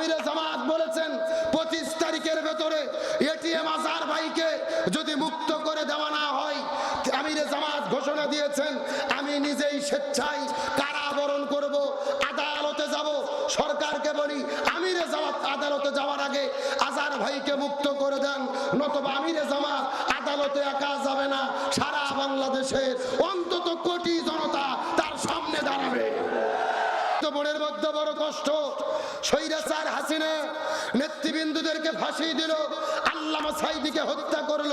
আমিরে জামাত বলেছেন, পঁচিশ তারিখের ভেতরে এটিএম আজার ভাইকে যদি মুক্ত করে দেওয়া না হয়, আমিরে জামাত ঘোষণা দিয়েছেন, আমি নিজেই স্বেচ্ছায় কারাবরণ করব, আদালতে যাব। সরকারকে বলি, আমিরে জামাত আদালতে যাওয়ার আগে আজার ভাইকে মুক্ত করে দেন, নতুবা আমিরে জামাত আদালতে একা যাবে না, সারা বাংলাদেশের অন্তত কোটি জনতা তার সামনে দাঁড়াবে। মধ্যে বড় কষ্ট। সৈরাচার হাসিনা নেতৃবৃন্দুদেরকে ফাঁসি দিল আল্লামা সাইদিকে হত্যা করল।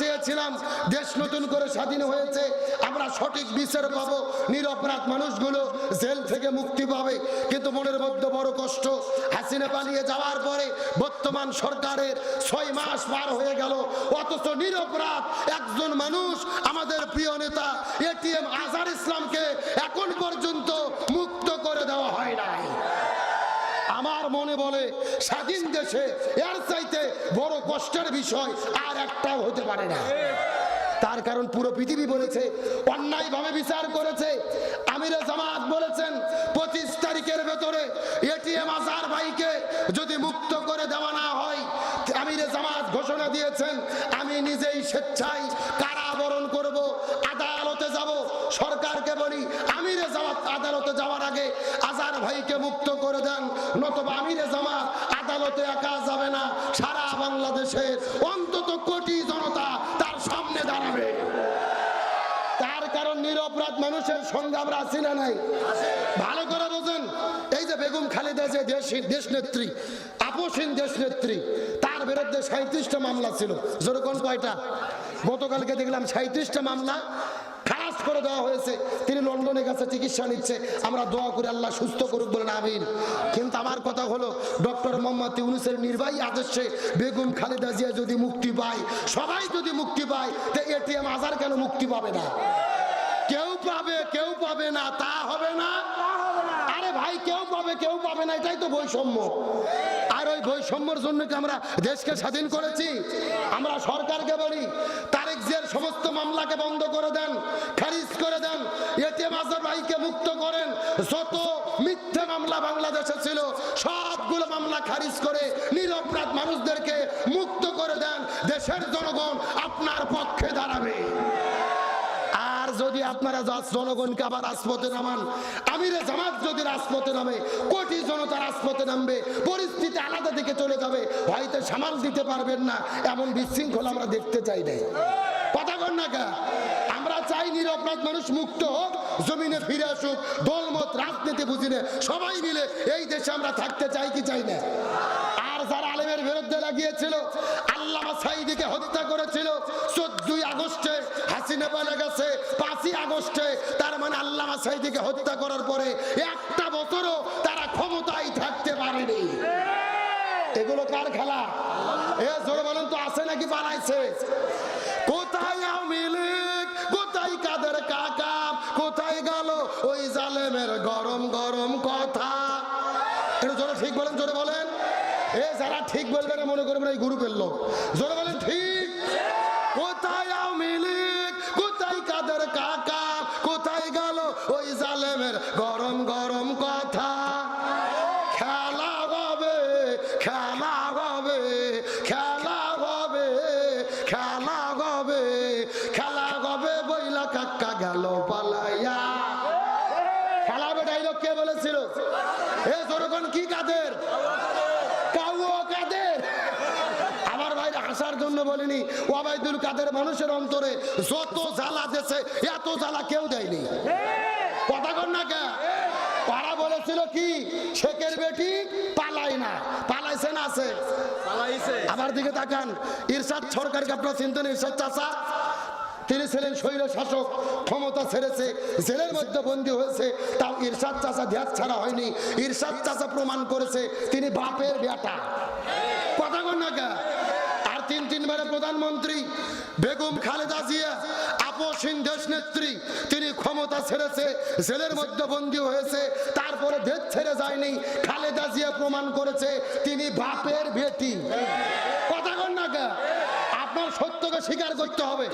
চেয়েছিলাম, দেশ নতুন করে স্বাধীন হয়েছে, আমরা সঠিক বিচার পাবো। নিরপরাধ মানুষগুলো জেল থেকে মুক্তি পাবে। কিন্তু মনের মধ্যে বড় কষ্ট, হাসিনা পালিয়ে যাওয়ার পরে বর্তমান সরকারের ছয় মাস পার হয়ে গেল। অথচ নিরপরাধ একজন মানুষ, আমাদের প্রিয় নেতা এটিএম আজহার ইসলামকে এখন পর্যন্ত মুক্ত করে দেওয়া হয় নাই। আমার মনে বলে, স্বাধীন দেশে এর চাইতে বড় কষ্টের বিষয় আর একটাও হতে পারে না। তার কারণ পুরো পৃথিবী বলেছে, অন্যায়ভাবে বিচার করেছে। আমিরে জামাত বলেছেন, পঁচিশ তারিখের ভেতরে এটিএম আজার ভাইকে যদি মুক্ত করে দেওয়া না হয়, আমিরে জামাত ঘোষণা দিয়েছেন, আমি নিজেই স্বেচ্ছায় কারাবরণ করব। সরকারকে বলি, আমিরে জামাত আদালতে যাওয়ার আগে আজার ভাইকে মুক্ত করে দেন, নতুবা আমিরে জামাত আদালতে একা যাবে না, সারা বাংলাদেশের অন্তত কোটি জনতা তার সামনে দাঁড়াবে। তার কারণ নিরপরাধ মানুষের সঙ্গে আমরা আছি না নাই? ভালো করে বোঝেন, এই যে বেগম খালেদা যে দেশ নেত্রী আপসীন দেশ নেত্রী, তার বিরুদ্ধে সাঁত্রিশটা মামলা ছিল। যেরকম কয়টা? গতকালকে দেখলাম সাঁত্রিশটা মামলা করে দেওয়া হয়েছে। তিনি লন্ডনে গেছে চিকিৎসা নিচ্ছে। আমরা দোয়া করে আল্লাহ সুস্থ করুক বলেন, আমিন। কিন্তু আমার কথা হলো, ডক্টর মোহাম্মদ ইউনুসের নির্বাহী আদর্শে বেগম খালেদা জিয়া যদি মুক্তি পায়, সবাই যদি মুক্তি পায়, তো এটিএম আজার কেন মুক্তি পাবে না? কেউ পাবে কেউ পাবে না, তা হবে না। ভাই, কেউ পাবে কেউ পাবে না, এটাই তো বৈষম্য। আর ওই বৈষম্যর জন্য কি আমরা দেশকে স্বাধীন করেছি? আমরা সরকারকে বলি, তারেক জিয়ার সমস্ত মামলাকে বন্ধ করে দেন, খারিজ করে দেন এটিএম আজহার ভাইকে মুক্ত করেন। যত মিথ্যে মামলা বাংলাদেশে ছিল, সবগুলো মামলা খারিজ করে নিরপরাধ মানুষদেরকে মুক্ত করে দেন, দেশের জনগণ আপনার পক্ষে দাঁড়াবে। আপনারা যা- জনগণকে আবার রাজপথে নামান। আমিরে জামাত যদি রাজপথে নামে, কোটি জনতা রাজপথে নামবে, পরিস্থিতি আলাদা দিকে চলে যাবে, হয়তো সামাল দিতে পারবেন না, এমন বিশৃঙ্খলা আমরা দেখতে চাই না কথা কন না কা? আমরা চাই নিরপরাধ মানুষ মুক্ত হোক, জমিনে ফিরে আসুক দলমত রাজনীতি বুঝিনে সবাই মিলে এই দেশে আমরা থাকতে চাই কি চাই না? আর যারা আলেমের বিরুদ্ধে লাগিয়েছিল, আল্লামা সাইদিকে হত্যা করেছিল, চোদ্দই আগস্টে গেছে পাঁচই আগস্টে, তার মানে আল্লামা সাইদিকে হত্যা করার পরে একটা বছরও তারা ক্ষমতায় থাকতে পারেনি। এগুলো কার খেলা? এ, জোরে বলেন তো, আছে নাকি পালাইছে কোথায় কোথায় কাদের কাকা? কোথায় গেল ওই জালেমের গরম গরম কথা? জোরে ঠিক বলেন, জোরে বলেন। এ, যারা ঠিক বলবে না মনে করবেন এই গ্রুপের লোক। জোরে বলেন, ঠিক? কোথায় কে বলেছিল এ জনগণ কি কাদের? কাউও কাদের? আমার ভাই আসার জন্য বলিনি ওয়াবাইদুল কাদের মানুষের অন্তরে যত জ্বালা দেশে এত জ্বালা কেউ দেয়নি। কথা কর না কে? বলেছিল কি শেখের বেটি পালাই না। পালাইছে না আছে দিকে তাকান। ইরশাদ সরকারকে আপনারা চিনতেন ইরশাদ চাচা? তিনি ছিলেন শৈল শাসক, ক্ষমতা ছেড়েছে, জেলের মধ্যে বন্দী হয়েছে, তাও ইরশাদ চাচা ধ্যাত ছাড়া হয়নি ইরশাদ চাচা প্রমাণ করেছে, তিনি বাপের বেটা কথা কন না? আর তিন তিনবারের প্রধানমন্ত্রী, বেগম খালেদা জিয়া, আপসীন দেশ নেত্রী, তিনি ক্ষমতা ছেড়েছে, জেলের মধ্যে বন্দী হয়েছে, তারপরে দেশ ছেড়ে যায়নি, খালেদা জিয়া প্রমাণ করেছে, তিনি বাপের বেটি কথা কন না? আপনার সত্যকে স্বীকার করতে হবে।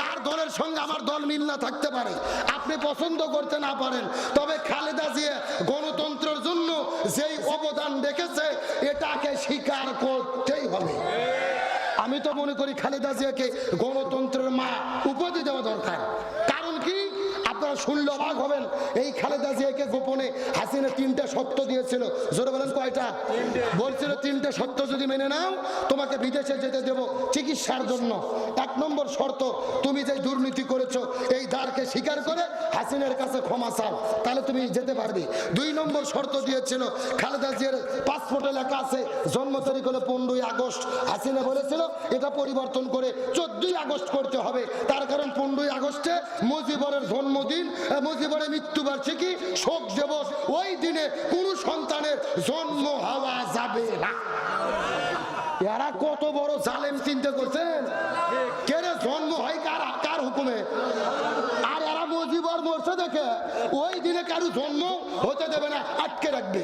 তার দলের সঙ্গে আমার দল মিল না থাকতে পারে। আপনি পছন্দ করতে না পারেন। তবে খালেদা জিয়া গণতন্ত্রের জন্য যেই অবদান রেখেছে, এটাকে স্বীকার করতেই হবে। আমি তো মনে করি খালেদা জিয়াকে গণতন্ত্রের মা উপাধি দেওয়া দরকার। আপনারা শুনলে অবাক হবেন। এই খালেদা জিয়াকে গোপনে হাসিনা তিনটা সত্য দিয়েছিল। জোরে বলেন কয়টা? বলছিল তিনটে সত্য যদি মেনে নাও তোমাকে বিদেশে যেতে দেব চিকিৎসার জন্য। এক নম্বর শর্ত তুমি যে দুর্নীতি করেছ এই দ্বারকে স্বীকার করে হাসিনের কাছে ক্ষমা চাও। তাহলে তুমি যেতে পারবে। দুই নম্বর শর্ত দিয়েছিল খালেদা জিয়ার পাসপোর্টে লেখা আছে জন্ম তারিখ হলো পনেরোই আগস্ট। হাসিনা বলেছিল এটা পরিবর্তন করে চোদ্দই আগস্ট করতে হবে। তার কারণ পনেরোই আগস্টে মুজিবরের জন্মদিন আহ, মুজিবরের কি? শোক দিবস ওই দিনে কোনো সন্তানের জন্ম হওয়া যাবে না। এরা কত বড় জালেম চিন্তা করছেন? কেন জন্ম হয় কার কার হুকুমে? মুজিবর মরছে দেখে, ওই দিনে কারও জন্ম হতে দেবে না, আটকে রাখবে।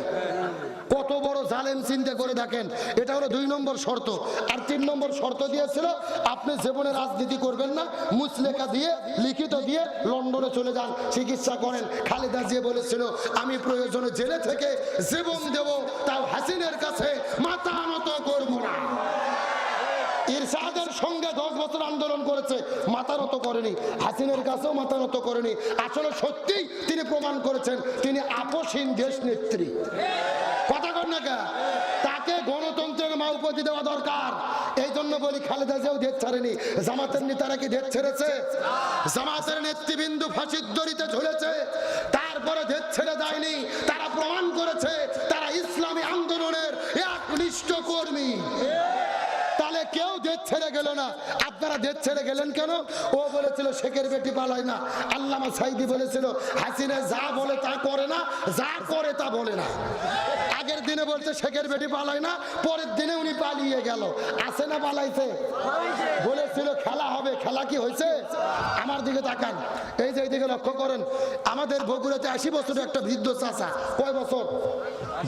কত বড় জালেম চিন্তা করে দেখেন, এটা হলো দুই নম্বর শর্ত। আর তিন নম্বর শর্ত দিয়েছিল, আপনি জীবনে রাজনীতি করবেন না, মুসলেখা দিয়ে, লিখিত দিয়ে লন্ডনে চলে যান, চিকিৎসা করেন। খালেদা জিয়া বলেছিল, আমি প্রয়োজনে জেলে থেকে জীবন দেব, তাও হাসিনের কাছে মাথা নত করব না। ইরশাদের সঙ্গে দশ বছর আন্দোলন করেছে মাথা নত করেনি। হাসিনের কাছেও মাথা নত করেনি। আসলে সত্যিই তিনি প্রমাণ করেছেন, তিনি আপসহীন দেশ নেত্রী। কথা কর না? তাকে গণতন্ত্রের মা উপাধি দেওয়া দরকার। এই জন্য বলি খালেদা জিয়াও দেশ ছাড়েনি। জামাতের নেতারা কি দেশ ছেড়েছে? জামাতের নেতৃবৃন্দু ফাঁসির দড়িতে ঝুলেছে। তারপরে দেশ ছেড়ে দেয়নি তারা প্রমাণ করেছে, তারা ইসলামী আন্দোলনের একনিষ্ঠ কর্মী। ছেড়ে গেল না। আপনারা দেশ ছেড়ে গেলেন কেন? ও বলেছিল, শেখের বেটি পালায় না। আল্লামা সাইদি বলেছিল, হাসিনা যা বলে তা করে না, যা করে তা বলে না। আগের দিনে বলছে, শেখের বেটি পালায় না, পরের দিনে উনি পালিয়ে গেল। আসে না পালাইছে? বলেছিল, খেলা হবে, খেলা কি হয়েছে? আমার দিকে তাকান। এই যে এইদিকে লক্ষ্য করেন, আমাদের বগুড়াতে আশি বছরের একটা বৃদ্ধ চাচা, কয় বছর?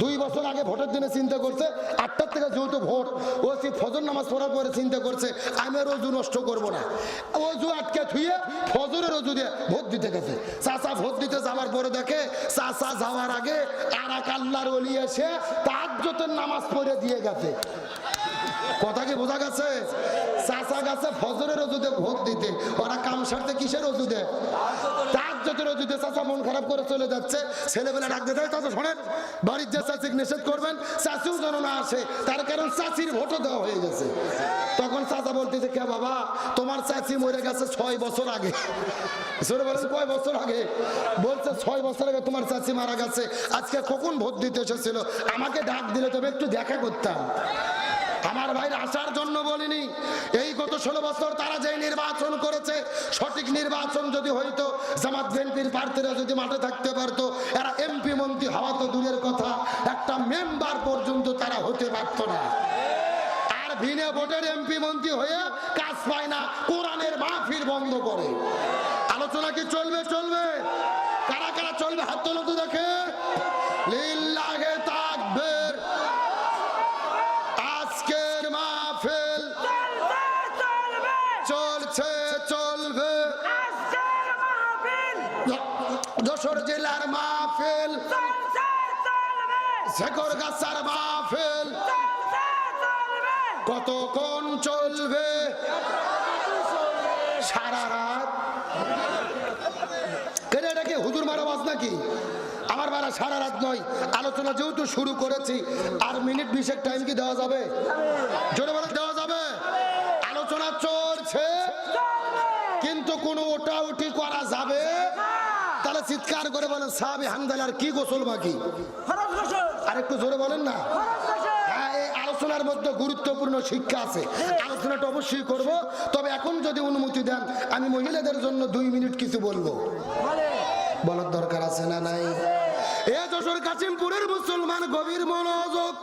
দুই বছর আগে ভোটের দিনে চিন্তা করছে, আটটার থেকে যেহেতু ভোট, ও সেই ফজর নামাজ পড়ার পরে চিন্তা করছে, আমি আর অজু নষ্ট করব না। অজু আটকে থুয়ে ফজরের অজু দিয়ে ভোট দিতে গেছে। চাচা ভোট দিতে যাওয়ার পরে দেখে, চাচা যাওয়ার আগে আর এক আল্লাহর অলি এসে তার নামাজ পড়ে দিয়ে গেছে। কথা কি বোঝা গেছে? চাচা গেছে ফজরের অজুতে ভোট দিতে। ওরা কাম সারতে কিসের অজুতে? মন খারাপ করে চলে যাচ্ছে, ছেলেবেলা ডাক দিতে চাচা শোনেন নিষেধ করবেন তার কারণ ভোটও দেওয়া হয়ে গেছে। তখন কে বাবা, তোমার চাচি মরে গেছে ছয় বছর আগে। বছর আগে? বলছে, ছয় বছর আগে তোমার মারা গেছে, আজকে কখন ভোট দিতে এসেছিল, আমাকে ডাক দিলে তবে একটু দেখা করতাম। আমার ভাইয়ের আসার জন্য বলিনি। এই গত ষোলো বছর তারা যে নির্বাচন করেছে, সঠিক নির্বাচন যদি হইতো, জামাত বিএনপির প্রার্থীরা যদি মাঠে থাকতে পারতো, এরা এমপি মন্ত্রী হওয়া তো দূরের কথা, একটা মেম্বার পর্যন্ত তারা হতে পারত না। আর ভিনে ভোটের এমপি মন্ত্রী হয়ে কাজ পায় না, কোরআনের মাহফিল বন্ধ করে। আলোচনা কি চলবে চলবে? শেখর গাছার মাহফিল। কতক্ষণ চলবে? সারা রাত। কেন এটা কি হুজুর মারা বাজ নাকি? আমার বারা সারা রাত নয়। আলোচনা যেহেতু শুরু করেছি আর মিনিট বিশেক টাইম কি দেওয়া যাবে? জোরে বলে দেওয়া যাবে? আলোচনা চলছে। কিন্তু কোনো ওটা উঠি করা যাবে? তাহলে চিৎকার করে বলেন সাহাবি হামদালার কি গোসল বাকি? আর একটু জোরে বলেন না? হ্যাঁ, আলোচনার মধ্যে গুরুত্বপূর্ণ শিক্ষা আছে। আলোচনাটা অবশ্যই করব। তবে এখন যদি অনুমতি দেন আমি মহিলাদের জন্য দুই মিনিট কিছু বলব। বলার দরকার আছে না নাই? এ যশোর কাশিমপুরের মুসলমান গভীর মনোযোগ।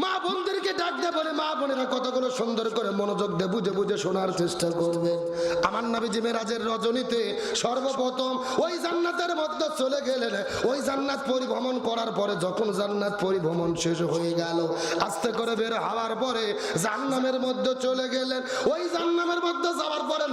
মা বোনদেরকে ডাক বলে, মা বোনেরা কতগুলো সুন্দর করে মনোযোগ দিয়ে বুঝে বুঝে শোনার চেষ্টা করবে। আমার নাবি জিমেরাজের রজনীতে সর্বপ্রথম ওই জান্নাতের মধ্যে চলে গেলেন। ওই জান্নাত পরিভ্রমণ করার পরে যখন জান্নাত পরিভ্রমণ শেষ হয়ে গেল, আস্তে করে বের হওয়ার পরে জান্নামের মধ্যে চলে গেলেন। ওই জান্নামের মধ্যে যাওয়ার পরে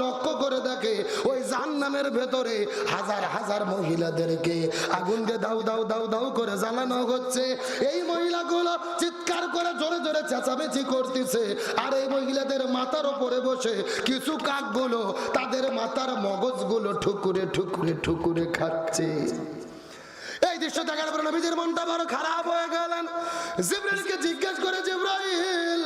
দেখে ওই জান্নামের ভেতরে হাজার হাজার মহিলাদেরকে আগুন দিয়ে দাউ দাউ দাউ দাউ করে জ্বালানো হচ্ছে। এই মহিলাগুলো চিৎকার করে জোরে জোরে চেঁচামেচি করতেছে। আর এই মহিলাদের মাথার উপরে বসে কিছু কাকগুলো তাদের মাথার মগজগুলো ঠুকুরে ঠুকুরে ঠুকুরে খাচ্ছে। এই দৃশ্য দেখার পরে নবীজির মনটা বড় খারাপ হয়ে গেলেন। জিব্রাইলকে জিজ্ঞেস করে জিব্রাইল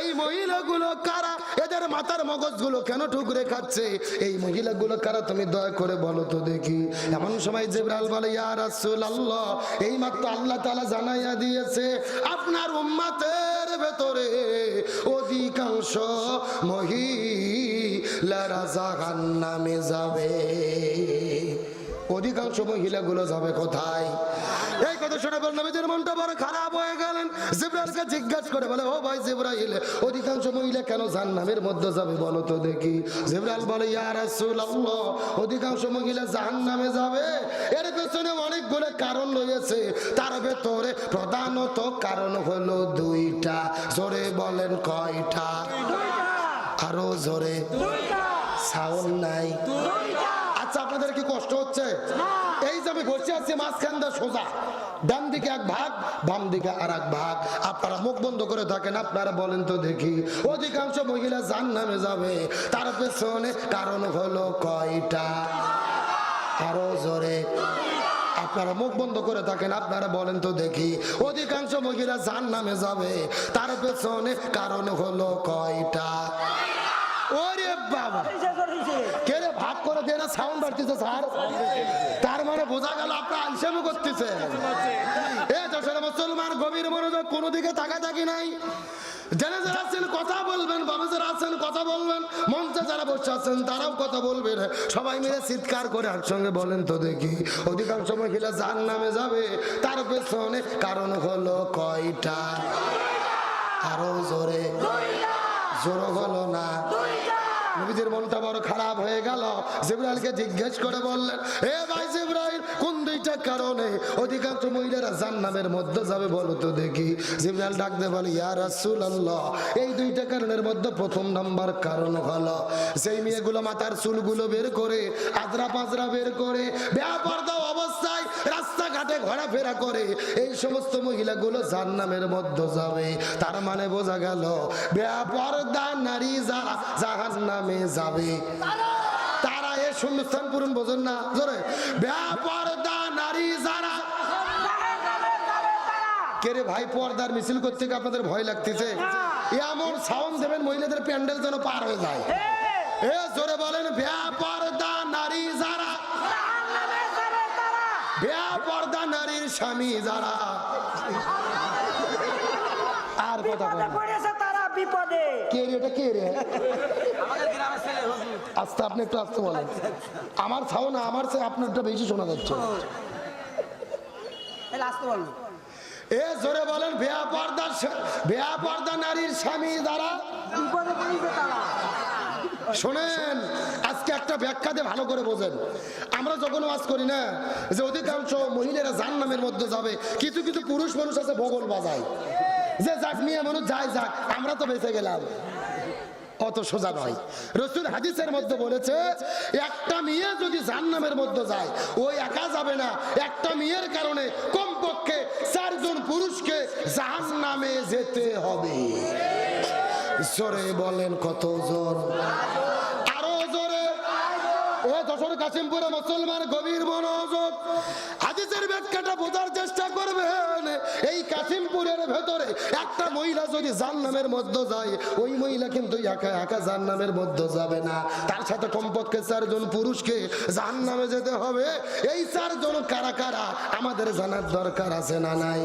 এই মহিলাগুলো কারা? এদের মাথার মগজগুলো কেন ঠুকরে খাচ্ছে? এই মহিলাগুলো কারা তুমি দয়া করে বলো তো দেখি। এমন সময় জিব্রাইল বলে, ইয়া রাসূলুল্লাহ এই মাত্র আল্লাহ তাআলা জানাইয়া দিয়েছে, আপনার উম্মতের ভেতরে অধিকাংশ মহিলারা জাহান্নামে যাবে। অধিকাংশ মহিলাগুলো যাবে কোথায়? এই কথা শুনে বল নবীদের মনটা বড় খারাপ হয়ে গেলেন। জিব্রাইলকে জিজ্ঞাসা করে বলে ও ভাই জিব্রাইল অধিকাংশ মহিলা কেন জাহান্নামের মধ্যে যাবে বলো তো দেখি? জিব্রাইল বলে ইয়া রাসূলুল্লাহ অধিকাংশ মহিলা জাহান্নামে যাবে। এর পেছনে অনেকগুলো কারণ রয়েছে। তার ভেতরে প্রধানত কারণ হলো দুইটা। জোরে বলেন কয়টা? আরও জোরে। সাউন্ড নাই। আচ্ছা আপনাদের কি কষ্ট হচ্ছে? এই যে আমি বসে আছি, মাঝখান দিয়ে সোজা। ডান দিকে এক ভাগ, বাম দিকে আর এক ভাগ। আপনারা মুখ বন্ধ করে থাকেন, আপনারা বলেন তো দেখি। অধিকাংশ মহিলা জান নামে যাবে। তার পেছনে কারণ হলো কয়টা? আরও জোরে। আপনারা মুখ বন্ধ করে থাকেন, আপনারা বলেন তো দেখি। অধিকাংশ মহিলা জান নামে যাবে। তার পেছনে কারণ হলো কয়টা? ওরে বাবা। কে রে ভাগ করে দিয়ে না সাউন্ড বাড়তেছে স্যার? তার মানে বোঝা গেল আপনার আলসামু করতেছে। এ যশোর মুসলমান গভীর মনোযোগ কোনো দিকে তাকা থাকি নাই। যারা যারা আছেন কথা বলবেন যারা আছেন কথা বলবেন, মঞ্চে যারা বসে আছেন তারাও কথা বলবেন। সবাই মিলে চিৎকার করে একসঙ্গে বলেন তো দেখি, অধিকাংশ মহিলা যার নামে যাবে। তার পেছনে কারণ হলো কয়টা? আরও জোরে। জোর হলো না। নবীজির মনটা বড় খারাপ হয়ে গেল। জিব্রাইলকে জিজ্ঞেস করে বললেন এ ভাই জিব্রাইল কোন দুইটা কারণে অধিকাংশ মহিলারা জান্নামের মধ্যে যাবে বলো তো দেখি? জিব্রাইল ডাকতে বলে ইয়া রাসূলুল্লাহ এই দুইটা কারণের মধ্যে প্রথম নাম্বার কারণ হলো সেই মেয়েগুলো মাথার চুলগুলো বের করে আজরা পাজরা বের করে বেপর্দা অবস্থায় রাস্তাঘাটে ঘোরাফেরা করে, এই সমস্ত মহিলাগুলো জান্নামের মধ্যে যাবে। তার মানে বোঝা গেল, বেপর্দা নারী যারা জাহান্নামে যাবে। তারা এ শূন্যস্থান পূরণ বোঝেন না, জোরে। বেপর্দা নারী যারা কে রে ভাই, পর্দার মিছিল করতে আপনাদের ভয় লাগতেছে? এমন সাউন্ড দেবেন, মহিলাদের প্যান্ডেল যেন পার হয়ে যায়। এ জোরে বলেন, বেপর্দা নারী যারা বেপর্দা নারীর স্বামী যারা। আর কথা পড়েছে তারা বিপদে। কে রে এটা কে রে? আমাদের গ্রামের ছেলে হুজুর আস্তে আপনি একটু আসতে বলেন। আমার ছাও না আমার আপনারটা বেশি শোনা যাচ্ছে। এই আসতে বলব এ জোরে বলেন বেয়া পর্দার স্বা- বেয়া পর্দা নারীর স্বামী তারা। শোনেন আজকে একটা ব্যাখ্যাতে ভালো করে বোঝেন। আমরা যখন ওয়াজ করি না, যে অধিকাংশ মহিলারা জাহান্নামের মধ্যে যাবে, কিছু কিছু পুরুষ মানুষ আছে বগল বাজায়। যে যাক নিয়ে মানুষ যায় যাক, আমরা তো বেঁচে গেলাম। অত সোজা নয়। রসুল হাদিসের মধ্যে বলেছে, একটা মেয়ে যদি জাহান্নামের মধ্যে যায় ওই একা যাবে না। একটা মেয়ের কারণে কমপক্ষে চারজন পুরুষকে জাহান নামে যেতে হবে। জোরে বলেন আরও জোরে ও যশোর কাশিমপুরে মুসলমান গভীর মনোযোগ। হাদিসের ব্যাখ্যাটা বোঝার চেষ্টা করবেন। এই কাশিমপুরের ভেতরে একটা মহিলা যদি জান্নামের মধ্যে যায়, ওই মহিলা কিন্তু একা একা জান্নামের মধ্যে যাবে না। তার সাথে কমপক্ষে চারজন পুরুষকে জাহান্নামে যেতে হবে। এই চারজন কারা কারা, আমাদের জানার দরকার আছে না নাই?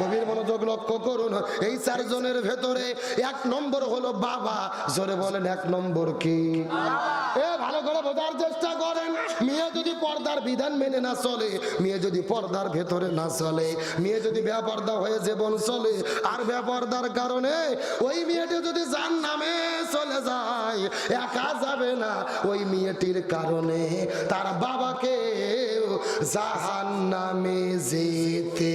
গভীর মনোযোগ লক্ষ্য করুন। এই চারজনের ভেতরে এক নম্বর হলো বাবা। জোরে বলেন, এক নম্বর কি? এ ভালো করে বোঝার চেষ্টা করেন। মেয়ে যদি পর্দার বিধান মেনে না চলে, মেয়ে যদি পর্দার ভেতরে না চলে, মেয়ে যদি বেপর্দা হয়ে জীবন চলে, আর বেপর্দার কারণে ওই মেয়েটি যদি জান নামে চলে যায়, একা যাবে না ওই মেয়েটির কারণে। তার বাবাকে জাহান নামে যেতে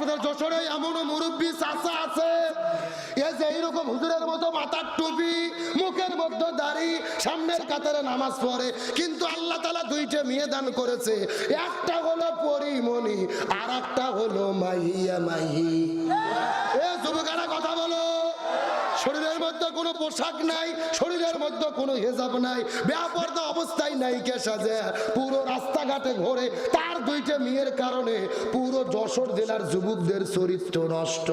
আপনাদের যশোরে এমন মুরব্বী চাষা আছে। এ যে এইরকম হুজুরের মতো মাথার টুপি, মুখের মধ্যে দাড়ি, সামনের কাতারে নামাজ পড়ে। কিন্তু আল্লাহ তালা দুইটা মেয়ে দান করেছে। একটা হলো পরিমণি আর একটা হলো মাহিয়া মাহি এ যুবকেরা কথা শরীরের মধ্যে কোনো পোশাক নাই, শরীরের মধ্যে কোনো হেজাব নাই ব্যাপারটা অবস্থায় নাই কে সাজে। পুরো রাস্তাঘাটে ঘোরে, তার দুইটা মেয়ের কারণে পুরো যশোর জেলার যুবকদের চরিত্র নষ্ট।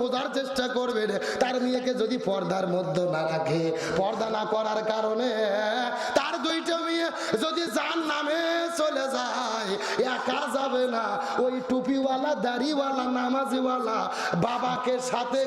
বোঝার চেষ্টা করবেন তার মেয়েকে যদি পর্দার মধ্যে না রাখে, পর্দা না করার কারণে তার দুইটা মেয়ে যদি যার নামে চলে যায়, একা যাবে না। ওই টুপিওয়ালা, দাড়িওয়ালা, নামাজিওয়ালা বাবাকে সাথে